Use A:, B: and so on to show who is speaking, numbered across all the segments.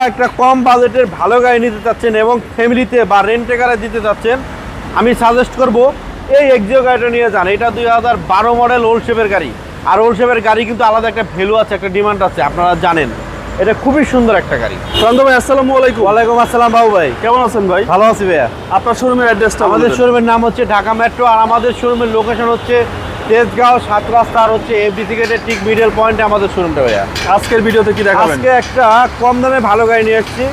A: একটা কম বাজেটের ভালো গাড়ি নিতে চাচ্ছেন এবং ফ্যামিলিতে বা রেন্টে গাড়ি দিতে চাচ্ছেন আমি সাজেস্ট করব এই এক্সিও গাড়িটা নিয়ে যান। এটা দুই হাজার বারো মডেল ওল্ড শেপের গাড়ি। আর ওল্ড শেপের গাড়ি কিন্তু আলাদা একটা ভ্যালু আছে একটা ডিমান্ড আছে আপনারা জানেন। এটা খুবই সুন্দর একটা গাড়ি।
B: প্রান্ত ভাই আসসালামু আলাইকুম।
A: ওয়ালাইকুম আসসালাম বাবু ভাই।
B: কেমন আছেন ভাই?
A: ভালো আছি ভাইয়া।
B: আপনার শোরুমের অ্যাড্রেসটা
A: আমাদের শোরুমের নাম হচ্ছে ঢাকা মেট্রো আর আমাদের শোরুমের লোকেশন হচ্ছে তেজগাঁও সাত রাস্তা আর হচ্ছে এফডিসি গেটের ঠিক মিডল পয়েন্টে আমাদের শোরুমটা ভাইয়া।
B: আজকের ভিডিওতে কি দেখাবেন?
A: আজকে একটা কম দামে ভালো গাড়ি নিয়ে এসেছি।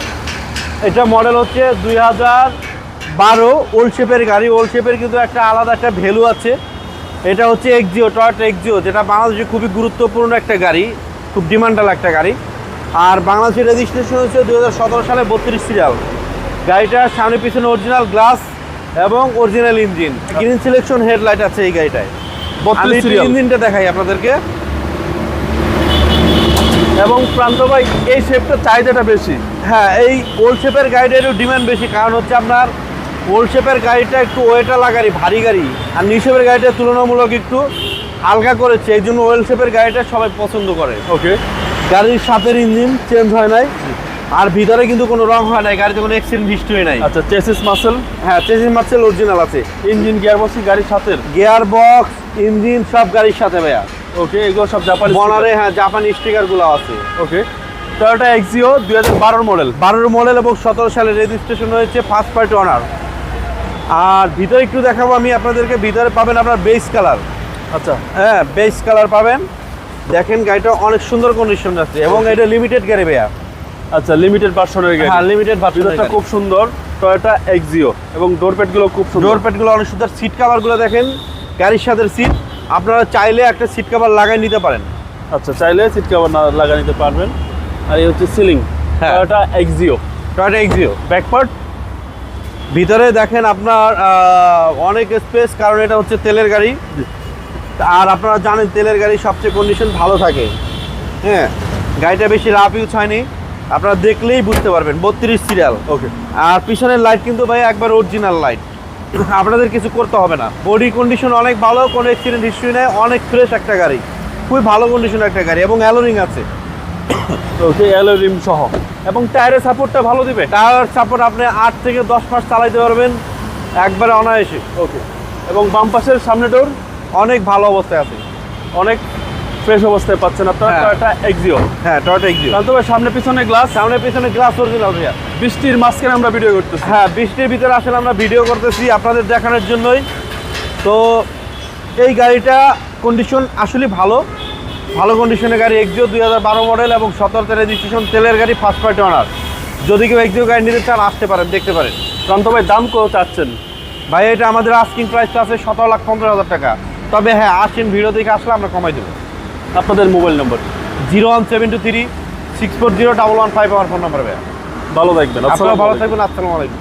A: এটা মডেল হচ্ছে দুই হাজার বারো ওল্ড শেপের গাড়ি। ওল্ড শেপের কিন্তু একটা আলাদা একটা ভ্যালু আছে। এটা হচ্ছে এক্সিও টয়টা এক্সিও যেটা বাংলাদেশে খুবই গুরুত্বপূর্ণ একটা গাড়ি খুব ডিমান্ডাল একটা গাড়ি। আর বাংলাদেশের রেজিস্ট্রেশন হচ্ছে দুই হাজার সতেরো সালে বত্রিশ সিরিয়াল গাড়িটার সামনে পিছনে অরিজিনাল গ্লাস এবং original engine green selection headlight আছে এই গাড়িটায়। আমি
B: 32
A: একটু
B: serial।
A: ইঞ্জিনটা দেখাই আপনাদেরকে।
B: এবং প্রান্ত ভাই এই শেপটার চাহিদাটা বেশি।
A: হ্যাঁ এই ওল্ড শেপের গাড়িটারও ডিমান্ড বেশি। কারণ হচ্ছে আপনার ওল্ড শেপের গাড়িটা একটু ওয়েটালা গাড়ি ভারী গাড়ি। আর নিউ শেপের গাড়িটা তুলনামূলক একটু হালকা করেছে। এই জন্য ওয়েল শেপের গাড়িটা সবাই পছন্দ করে।
B: ওকে
A: গাড়ির সাথের ইঞ্জিন চেঞ্জ হয় নাই। আর ভিতরে কিন্তু কোনো রং হয় নাই গাড়িতে কোনো অ্যাক্সিডেন্ট হিস্ট্রি নাই।
B: আচ্ছা চেসিস মাসেল
A: হ্যাঁ চেসিস মার্সেল অরিজিনাল আছে।
B: ইঞ্জিন গিয়ারবক্স গাড়ির সাথে?
A: গিয়ার বক্স ইঞ্জিন সব গাড়ির সাথে ভাইয়া।
B: ওকে এগুলো সব জাপানি
A: বনারে হ্যাঁ জাপানি স্টিকারগুলো আছে।
B: ওকে টয়োটা এক্সিও দুই হাজার বারোর মডেল
A: বারোর মডেল এবং সতেরো সালে রেজিস্ট্রেশন হয়েছে ফার্স্ট পার্টি অনার আর ভিতরে একটু দেখাবো আমি আপনাদেরকে ভিতরে পাবেন আপনার বেস কালার
B: আচ্ছা।
A: হ্যাঁ বেস কালার পাবেন। দেখেন গাড়িটা অনেক সুন্দর কন্ডিশন আছে এবং এটা লিমিটেড গাড়ি ভাইয়া।
B: আচ্ছা লিমিটেড ভার্সনের গাড়ি।
A: হ্যাঁ লিমিটেড ভার্সনটা
B: খুব সুন্দর। টয়োটা এক্সিও এবং ডোরপেটগুলো খুব সুন্দর।
A: ডোর প্যাডগুলো অনেক সুন্দর। সিট কাভারগুলো দেখেন গাড়ির সাথে সিট আপনারা চাইলে একটা সিট কাভার লাগাই নিতে পারেন।
B: আচ্ছা চাইলে সিট কভার না লাগা নিতে পারবেন। আর এই হচ্ছে সিলিং
A: হ্যাঁ।
B: Toyota Axio
A: Toyota Axio
B: back part
A: ভিতরে দেখেন আপনার অনেক স্পেস কারণ এটা হচ্ছে তেলের গাড়ি। আর আপনারা জানেন তেলের গাড়ি সবচেয়ে কন্ডিশন ভালো থাকে। হ্যাঁ গাড়িটা বেশি রাফ ইউজ হয়নি। আপনারা দেখলেই বুঝতে পারবেন বত্রিশ সিরিয়াল
B: ওকে
A: আর পিছনের লাইট কিন্তু ভাই একবার অরিজিনাল লাইট আপনাদের কিছু করতে হবে না। বডি কন্ডিশন অনেক ভালো কোনো অ্যাক্সিডেন্ট হিস্ট্রি নেই অনেক ফ্রেশ একটা গাড়ি। খুবই ভালো কন্ডিশন একটা গাড়ি এবং অ্যালোরিং আছে।
B: ওকে অ্যালো রিম সহ। এবং টায়ারের সাপোর্টটা ভালো দিবে।
A: টায়ার সাপোর্ট আপনি আট থেকে দশ মাস চালাইতে পারবেন একবারে অনায়াসে।
B: ওকে এবং বাম পাশের সামনে ডোর
A: অনেক ভালো অবস্থায় আছে।
B: অনেক ফ্রেশ অবস্থায় পাচ্ছেন আপনার
A: হ্যাঁ।
B: টয়োটা এক্সিও
A: হ্যাঁ টয়টা এক্সিও
B: জানতে ভাই সামনে পিছনে গ্লাস
A: সামনে পিছনে গ্লাস অরিজিনাল ভাইয়া।
B: বৃষ্টির মাঝখানে আমরা ভিডিও করতেছি।
A: হ্যাঁ বৃষ্টির ভিতরে আসলে আমরা ভিডিও করতেছি আপনাদের দেখানোর জন্যই। তো এই গাড়িটা কন্ডিশন আসলে ভালো। ভালো কন্ডিশনের গাড়ি এক্সিও দুই হাজার বারো মডেল এবং সতেরোতে রেজিস্ট্রেশন তেলের গাড়ি ফার্স্ট পার্টি অনার যদি কেউ এক্সিও গাড়ি নিতে চান আসতে পারেন দেখতে পারেন।
B: জানতে ভাই দাম কত চাচ্ছেন?
A: ভাই এটা আমাদের আস্কিং প্রাইসটা আছে সতেরো লাখ পনেরো হাজার টাকা। তবে হ্যাঁ আসেন ভিডিও দেখে আসলে আমরা কমাই দেবো।
B: আপনাদের mobile number.
A: Zero one seven two three six four zero double one five আমার ফোন নাম্বার ভাইয়া।
B: ভালো থাকবেন।
A: আপনারা ভালো থাকবেন। আসসালামু আলাইকুম।